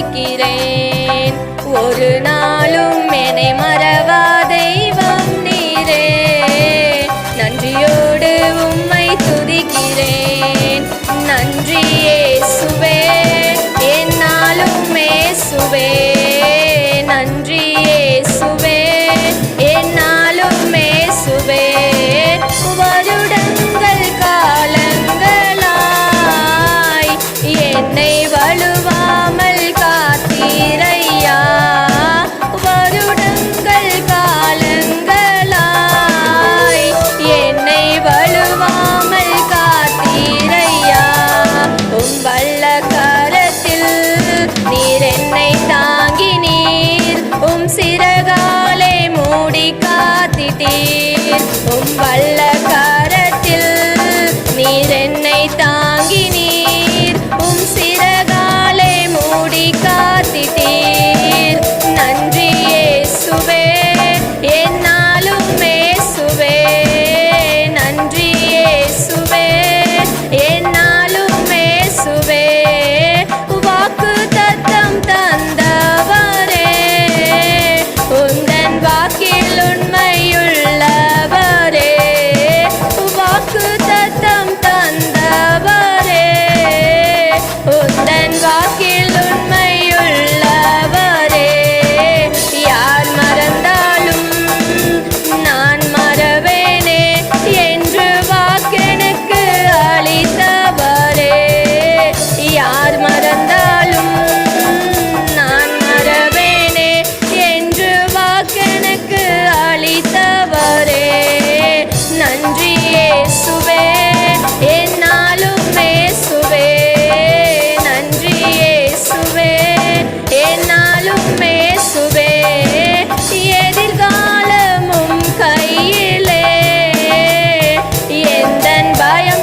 துதிக்கிறேன் ஒரு நாளும் என்னை மறவா தெய்வம் நீரே. நன்றியோடு உம்மை துதிக்கிறேன். நன்றியே சுவே என்னாலும் சுவே உம் வல்ல காரத்தில் நீரை sayang